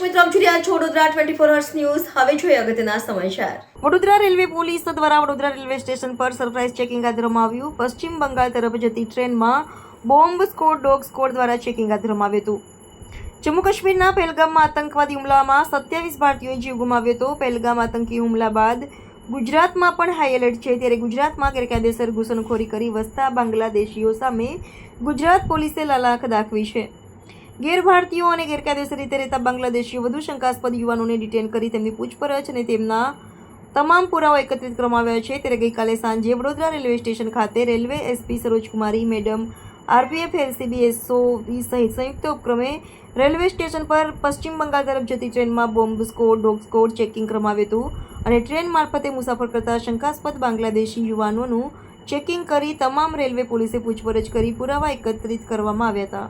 Vadodara twenty four news હવે જોઈએ અગત્યના સમાચાર. વડોદરા રેલવે પોલીસ દ્વારા વડોદરા રેલવે સ્ટેશન પર સરપ્રાઇઝ ચેકિંગ હાથ આવ્યું. પશ્ચિમ બંગાળ તરફ જતી ટ્રેનમાં બોમ્બ સ્કોડ ડોગ સ્કોડ દ્વારા ચેકિંગ હાથ ધરવામાં આવ્યું હતું. જમ્મુ કાશ્મીરના પહેલગામમાં આતંકવાદી હુમલામાં સત્યાવીસ ભારતીયોએ જીવ ગુમાવ્યો હતો. પહેલગામ આતંકી હુમલા બાદ ગુજરાતમાં પણ હાઈ એલર્ટ છે. ત્યારે ગુજરાતમાં ગેરકાયદેસર ઘૂસણખોરી કરી વસતા બાંગ્લાદેશીઓ સામે ગુજરાત પોલીસે લાલાખ દાખવી છે. ગેર ભારતીયો અને ગેરકાયદેસર રીતે રહેતા બાંગ્લાદેશીઓ વધુ શંકાસ્પદ યુવાનોને ડિટેન કરી તેમની પૂછપરછ અને તેમના તમામ પુરાવા એકત્રિત કરવામાં આવ્યા છે. ત્યારે ગઈકાલે સાંજે વડોદરા રેલવે સ્ટેશન ખાતે railway SP Sarojkumari, madam RPF, LCB SO સહિત સંયુક્ત ઉપક્રમે રેલવે સ્ટેશન પર પશ્ચિમ બંગાળ તરફ જતી ટ્રેનમાં bomb squad, dog squad, checking કરવામાં આવ્યું હતું અને ટ્રેન મારફતે મુસાફર કરતા શંકાસ્પદ બાંગ્લાદેશી યુવાનોનું ચેકિંગ કરી તમામ રેલવે પોલીસે પૂછપરછ કરી પુરાવા એકત્રિત કરવામાં આવ્યા હતા.